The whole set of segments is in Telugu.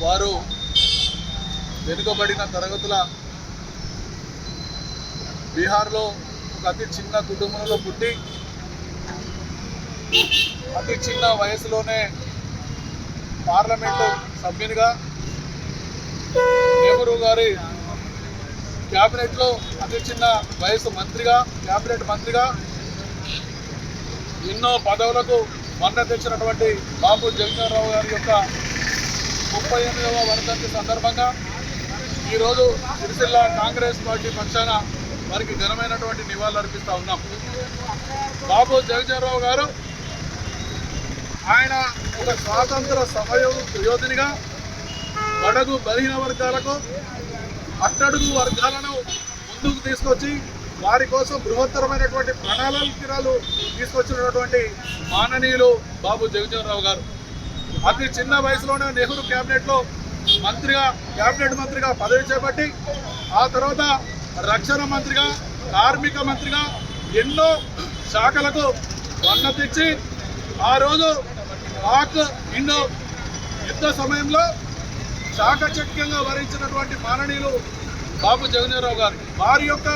వారు వెనుకబడిన తరగతుల బీహార్లో ఒక అతి చిన్న కుటుంబంలో పుట్టి అతి చిన్న వయసులోనే పార్లమెంటు సభ్యునిగా నెహ్రూ గారి క్యాబినెట్లో అతి చిన్న వయసు మంత్రిగా క్యాబినెట్ మంత్రిగా ఎన్నో పదవులకు మన్న తెచ్చినటువంటి బాబు జగన్రావు గారి యొక్క ముప్పై ఎనిమిదవ వరదంతి సందర్భంగా ఈరోజు సిరిసిల్ల కాంగ్రెస్ పార్టీ పక్షాన వారికి ఘనమైనటువంటి నివాళులర్పిస్తూ ఉన్నాం. బాబు జగన్రావు గారు ఆయన ఒక స్వాతంత్ర సమయం యోధునిగా బడగు బలహీన వర్గాలకు అట్టడుగు వర్గాలను ముందుకు తీసుకొచ్చి వారి కోసం బృహత్తరమైనటువంటి ప్రణాళికలు తీసుకొచ్చినటువంటి మాననీయులు బాబు జగజీవనరావు గారు. అతి చిన్న వయసులోనే నెహ్రూ క్యాబినెట్లో మంత్రిగా క్యాబినెట్ మంత్రిగా పదవి చేపట్టి ఆ తర్వాత రక్షణ మంత్రిగా కార్మిక మంత్రిగా ఎన్నో శాఖలకు వన్న తెచ్చి ఆ రోజు పాక్ ఇండో యుద్ధ సమయంలో శాఖచక్యంగా వరించినటువంటి మాననీయులు బాబు జగన్రావు గారు. వారి యొక్క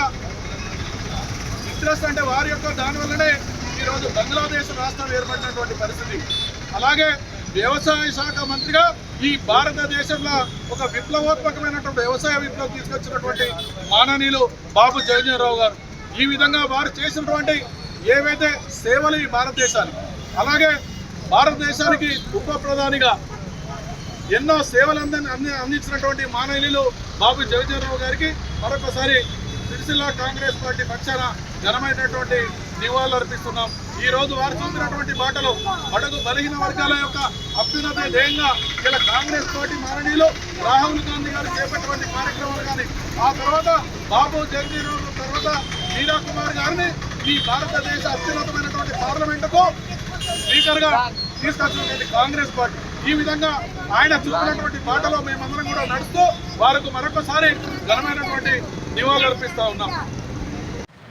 ఇంట్రెస్ట్ అంటే వారి యొక్క దానివల్లనే ఈరోజు బంగ్లాదేశ్ రాష్ట్రం ఏర్పడినటువంటి పరిస్థితి. అలాగే వ్యవసాయ శాఖ మంత్రిగా ఈ భారతదేశంలో ఒక విప్లవోత్మకమైనటువంటి వ్యవసాయ విప్లవం తీసుకొచ్చినటువంటి మాననీయులు బాబు జగన్రావు గారు. ఈ విధంగా వారు చేసినటువంటి ఏవైతే సేవలు ఈ భారతదేశానికి అలాగే భారతదేశానికి ఉప ప్రధానిగా ఎన్నో సేవలు అంది అందించినటువంటి మానవీయులు బాబు జగజీవనరావు గారికి మరొకసారి సిరిసిల్ల కాంగ్రెస్ పార్టీ పక్షాన ఘనమైనటువంటి నివాళులు అర్పిస్తున్నాం ఈ రోజు వారు చూపినటువంటి మాటలు అడుగు బలహీన వర్గాల యొక్క అభ్యున్నత ధ్యేయంగా ఇలా కాంగ్రెస్ పార్టీ మాననీయులు రాహుల్ గాంధీ గారు చేపట్టినటువంటి కార్యక్రమాలు కానీ ఆ తర్వాత బాబు జగజీవనరావు తర్వాత మీరా కుమార్ గారిని ఈ భారతదేశ అత్యున్నతమైనటువంటి పార్లమెంటుకు స్పీకర్గా తీసుకొచ్చినటువంటి కాంగ్రెస్ పార్టీ. ఈ విధంగా ఆయన చూపినటువంటి మాటలో మేమందరం కూడా నడుస్తూ వారికి మరొకసారి ఘనమైనటువంటి నివాళులు అర్పిస్తా ఉన్నాం.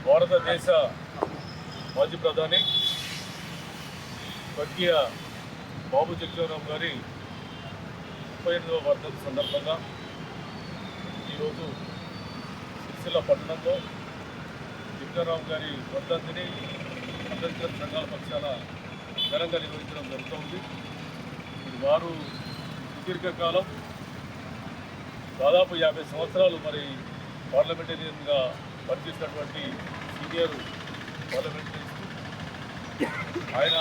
భారతదేశ మాజీ ప్రధాని స్వర్గీయ బాబు జగజీవనరామ్ గారి ముప్పై ఎనిమిదవ వర్ధంతి సందర్భంగా ఈరోజు సిరిసిల్ల పట్టణంలో జగజీవనరామ్ గారి వర్ధంతిని అంబేద్కర్ సంఘాల పక్షాన ఘనంగా నిర్వహించడం జరుగుతుంది. వారు సుదీర్ఘకాలం దాదాపు యాభై సంవత్సరాలు మరి పార్లమెంటేరియన్గా పనిచేసినటువంటి సీనియర్ ఆయన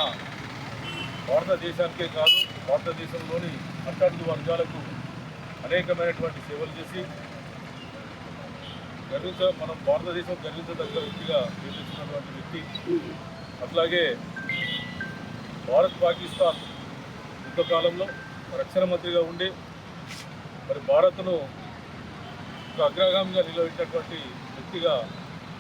భారతదేశానికే కాదు భారతదేశంలోని అట్టడుగు వర్గాలకు అనేకమైనటువంటి సేవలు చేసి గర్వించ మనం భారతదేశం గర్వించదగ్గ వ్యక్తిగా నిర్మిస్తున్నటువంటి వ్యక్తి. అట్లాగే భారత్ పాకిస్తాన్ యుద్ధకాలంలో రక్షణ మంత్రిగా ఉండి మరి భారత్ను ఒక అగ్రగామిగా నిలబెట్టినటువంటి వ్యక్తిగా